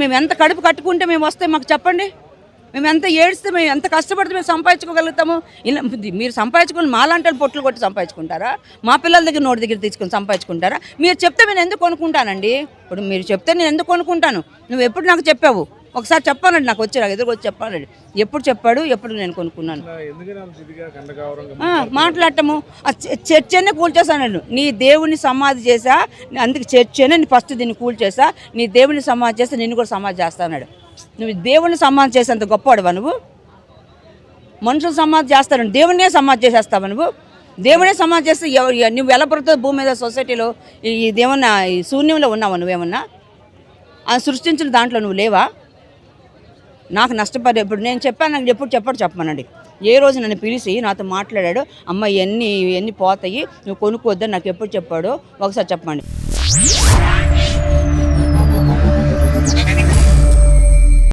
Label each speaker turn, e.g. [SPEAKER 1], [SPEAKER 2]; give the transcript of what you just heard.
[SPEAKER 1] మేము ఎంత కడుపు కట్టుకుంటే మేము వస్తే మాకు చెప్పండి. మేము ఎంత ఏడిస్తే మేము ఎంత కష్టపడితే మేము సంపాదించుకోగలుగుతాము? ఇలా మీరు సంపాదించుకుని మాలాంటి వాళ్ళు పొట్లు కొట్టి సంపాదించుకుంటారా? మా పిల్లల దగ్గర నోటి దగ్గర తీసుకొని సంపాదించుకుంటారా? మీరు చెప్తే నేను ఎందుకు కొనుక్కుంటానండి? ఇప్పుడు మీరు చెప్తే నేను ఎందుకు కొనుక్కుంటాను? నువ్వు ఎప్పుడు నాకు చెప్పావు? ఒకసారి చెప్పాలండి నాకు వచ్చి నాకు ఎదురు వచ్చి చెప్పాలండి. ఎప్పుడు చెప్పాడు ఎప్పుడు నేను కొనుక్కున్నాను. మాట్లాడటము చర్చనే కూల్చేశాను నీ దేవుని సమాధి చేసా అందుకే చర్చనే ఫస్ట్ దీన్ని కూల్చేసా నీ దేవుని సమాధి చేస్తే నిన్ను కూడా సమాధి చేస్తాన్నాడు. నువ్వు దేవుని సమాధి చేసేంత గొప్పవాడువా నువ్వు? మనుషులు సమాధి చేస్తాను దేవునే సమాధి చేసేస్తావా నువ్వు? దేవుడే సమాధి చేస్తే నువ్వు ఎలా పడుతుంది భూమి మీద సొసైటీలో? ఈ- ఇదేమన్నా ఈ శూన్యంలో ఉన్నావా నువ్వేమన్నా? ఆ సృష్టించిన దాంట్లో నువ్వు లేవా? నాకు నష్టపడి ఇప్పుడు నేను చెప్పాను నాకు ఎప్పుడు చెప్పడు చెప్పమనండి. ఏ రోజు నన్ను పిలిచి నాతో మాట్లాడాడు అమ్మ ఇవన్నీ ఇవన్నీ పోతాయి నువ్వు కొనుక్కోద్దని నాకు ఎప్పుడు చెప్పాడో ఒకసారి చెప్పండి